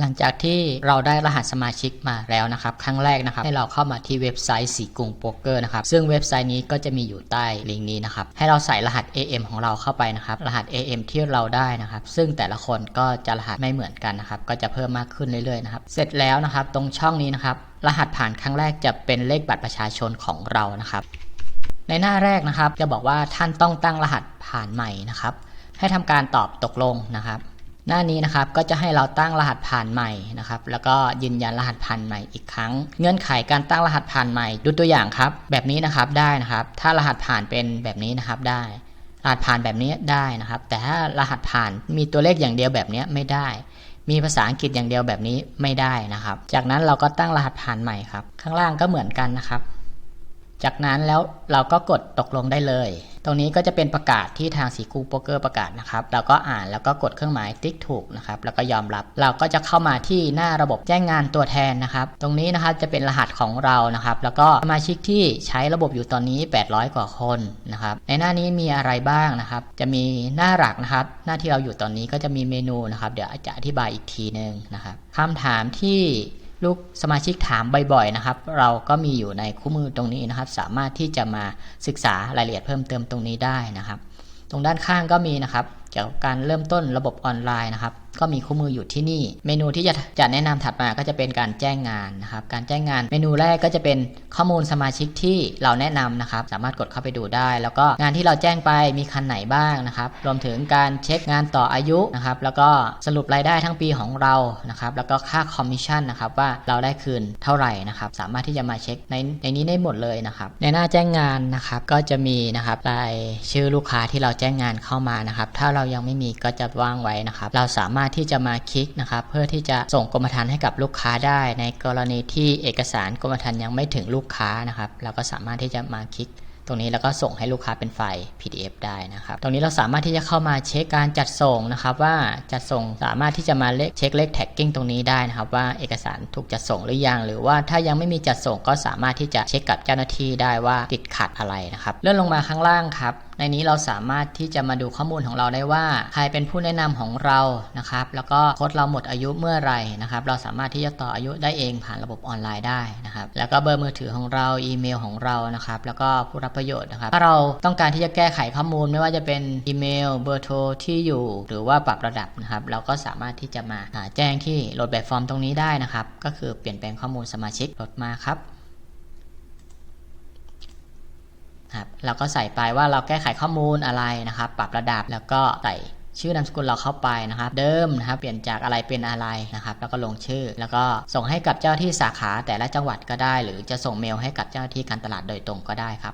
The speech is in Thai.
หลังจากที่เราได้รหัสสมาชิกมาแล้วนะครับครั้งแรกนะครับ ให้เราเข้ามาที่เว็บไซต์สีกรุงโป๊กเกอร์นะครับซึ่งเว็บไซต์นี้ก็จะมีอยู่ใต้ลิงก์นี้นะครับให้เราใส่รหัส AM ของเราเข้าไปนะครับรหัส AM ที่เราได้นะครับ ซึ่งแต่ละคนก็จะรหัสไม่เหมือนกันนะครับก็จะเพิ่มมากขึ้นเรื่อยๆนะครับเสร็จแล้วนะครับตรงช่องนี้นะครับรหัสผ่านครั้งแรกจะเป็นเลขบัตรประชาชนของเรานะครับ ในหน้าแรกนะครับจะบอกว่าท่านต้องตั้งรหัสผ่านใหม่นะครับ ให้ทำการตอบตกลงนะครับ หน้านี้นะครับก็จะให้เราตั้งรหัสผ่านใหม่นะครับแล้วก็ยืนยันรหัสผ่านใหม่อีกครั้ง เงื่อนไขการตั้งรหัสผ่านใหม่ดูตัวอย่างครับ แบบนี้นะครับได้นะครับ ถ้ารหัสผ่านเป็นแบบนี้นะครับได้ รหัสผ่านแบบนี้ได้นะครับ แต่ถ้ารหัสผ่านมีตัวเลขอย่างเดียวแบบนี้ไม่ได้ มีภาษาอังกฤษอย่างเดียวแบบนี้ไม่ได้นะครับ จากนั้นเราก็ตั้งรหัสผ่านใหม่ครับ ข้างล่างก็เหมือนกันนะครับ จากนั้นแล้วเราก็กดตกลงได้เลย ตรงนี้ก็จะเป็นประกาศที่ทางสีกูโปเกอร์ประกาศนะครับ เราก็อ่านแล้วก็กดเครื่องหมายติ๊กถูกนะครับ แล้วก็ยอมรับ เราก็จะเข้ามาที่หน้าระบบแจ้งงานตัวแทนนะครับ ตรงนี้นะครับจะเป็นรหัสของเรานะครับ แล้วก็สมาชิกที่ใช้ระบบอยู่ตอนนี้ 800 กว่าคนนะครับ ในหน้านี้มีอะไรบ้างนะครับ จะมีหน้าหลักนะครับ หน้าที่เราอยู่ตอนนี้ก็จะมีเมนูนะครับ เดี๋ยวจะอธิบายอีกทีนึงนะครับคำถามที่ ลูกสมาชิกถามบ่อยๆนะครับ เราก็มีอยู่ในคู่มือตรงนี้นะครับ สามารถที่จะมาศึกษารายละเอียดเพิ่มเติมตรงนี้ได้นะครับ ตรงด้านข้างก็มีนะครับ เกี่ยวกับการเริ่มต้นระบบออนไลน์นะครับ ก็มีคู่มืออยู่ที่นี่ เมนูที่จะจะแนะนำถัดมาก็จะเป็นการแจ้งงานนะครับ การแจ้งงานเมนูแรกก็จะเป็นข้อมูลสมาชิกที่เราแนะนำนะครับ สามารถกดเข้าไปดูได้ แล้วก็งานที่เราแจ้งไปมีคันไหนบ้างนะครับ รวมถึงการเช็คงานต่ออายุนะครับ แล้วก็สรุปรายได้ทั้งปีของเรานะครับ แล้วก็ค่าคอมมิชชั่นนะครับว่าเราได้คืนเท่าไหร่นะครับ สามารถที่จะมาเช็คในในนี้ได้หมดเลยนะครับ ในหน้าแจ้งงานนะครับก็จะมีนะครับรายชื่อลูกค้าที่เราแจ้งงานเข้ามานะครับ ถ้าเรายังไม่มีก็จะว่างไว้นะครับ เราสามารถที่จะมาคลิกนะครับ เพื่อที่จะส่งกรมธรรม์ให้กับลูกค้าได้ ในกรณีที่เอกสารกรมธรรม์ยังไม่ถึงลูกค้านะครับ เราก็สามารถที่จะมาคลิกตรงนี้แล้วก็ส่งให้ลูกค้าเป็นไฟล์ PDF ได้นะครับ ตรงนี้เราสามารถที่จะเข้ามาเช็คการจัดส่งนะครับ ว่าจัดส่งสามารถที่จะมาเลขเช็คเลขแท็กกิ้งตรงนี้ได้นะครับ ว่าเอกสารถูกจัดส่งหรือยัง หรือว่าถ้ายังไม่มีจัดส่งก็สามารถที่จะเช็คกับเจ้าหน้าที่ได้ว่าติดขัดอะไรนะครับ เลื่อนลงมาข้างล่างครับ ในนี้เราสามารถที่จะมาดูข้อมูลของเราได้ว่า ใครเป็นผู้แนะนำของเรานะครับ แล้วก็โค้ดเราหมดอายุเมื่อไหร่นะครับ เราสามารถที่จะต่ออายุได้เองผ่านระบบออนไลน์ได้นะครับ แล้วก็เบอร์มือถือของเรา อีเมลของเรานะครับ แล้วก็ผู้รับประโยชน์นะครับ ถ้าเราต้องการที่จะแก้ไขข้อมูลไม่ว่าจะเป็นอีเมล เบอร์โทรที่อยู่ หรือว่าปรับระดับนะครับ เราก็สามารถที่จะมาหาแจ้งที่โหลดแบบฟอร์มตรงนี้ได้นะครับ ก็คือเปลี่ยนแปลงข้อมูลสมาชิกโหลดมาครับ ครับเราก็ใส่ไปว่าเราแก้ไขข้อมูลอะไรนะครับ ปรับระดับแล้วก็ใส่ชื่อนามสกุลเราเข้าไปนะครับ เดิมนะครับ เปลี่ยนจากอะไรเป็นอะไรนะครับ แล้วก็ลงชื่อ แล้วก็ส่งให้กับเจ้าที่สาขาแต่ละจังหวัดก็ได้ หรือจะส่งเมลให้กับเจ้าที่การตลาดโดยตรงก็ได้ครับ